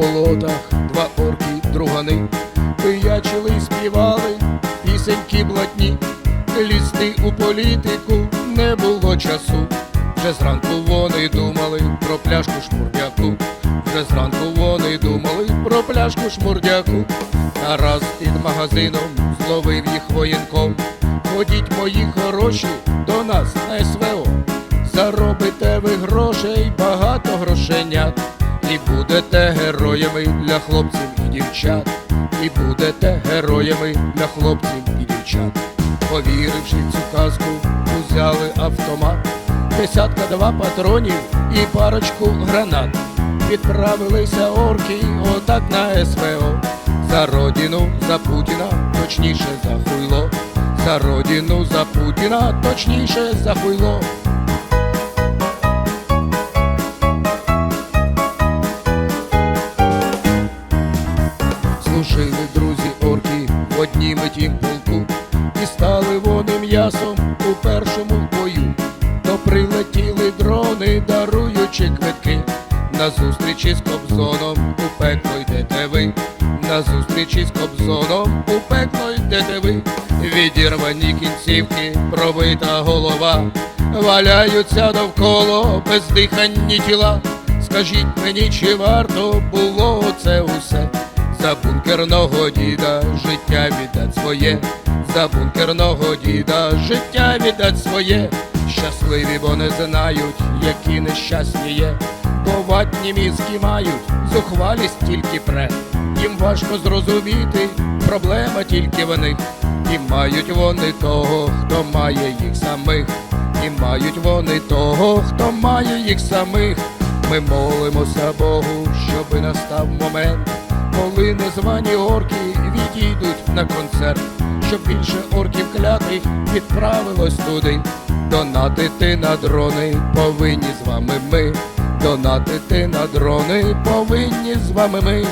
болотах два орки другани пиячили співали пісеньки блатні, лізти у політику не було часу. Вже зранку вони думали про пляшку шмурдяку. Вже зранку вони думали про пляшку шмурдяку. А раз під магазином зловив їх воєнком. Ходіть мої хороші до нас на СВО. Заробите ви грошей, багато грошенят. І будете героями для хлопців і дівчат. І будете героями для хлопців і дівчат. Повіривши в цю казку, узяли автомат, десятка два патронів і парочку гранат. Відправилися орки отак на СВО. За родину, за Путіна, точніше за хуйло. За родину, за Путіна, точніше за хуйло. В однім тім полку, і стали вони м'ясом у першому бою. То прилетіли дрони, даруючи квитки. На зустрічі з Кобзоном у пекло йдете ви. На зустрічі з Кобзоном у пекло йдете ви. Відірвані кінцівки, пробита голова, валяються довкола бездиханні тіла. Скажіть мені, чи варто було це усе? За бункерного діда життя віддать своє, за бункерного діда життя віддать своє. Щасливі, бо не знають, які нещасні є, бо ватні мізки мають, зухвалість тільки пре. Їм важко зрозуміти, проблема тільки в них. І мають вони того, хто має їх самих, і мають вони того, хто має їх самих. Ми молимося Богу, щоби настав момент, коли незвані орки відійдуть на концерт, щоб більше орків клятих відправилось туди. Донатити на дрони повинні з вами ми. Донатити на дрони повинні з вами ми.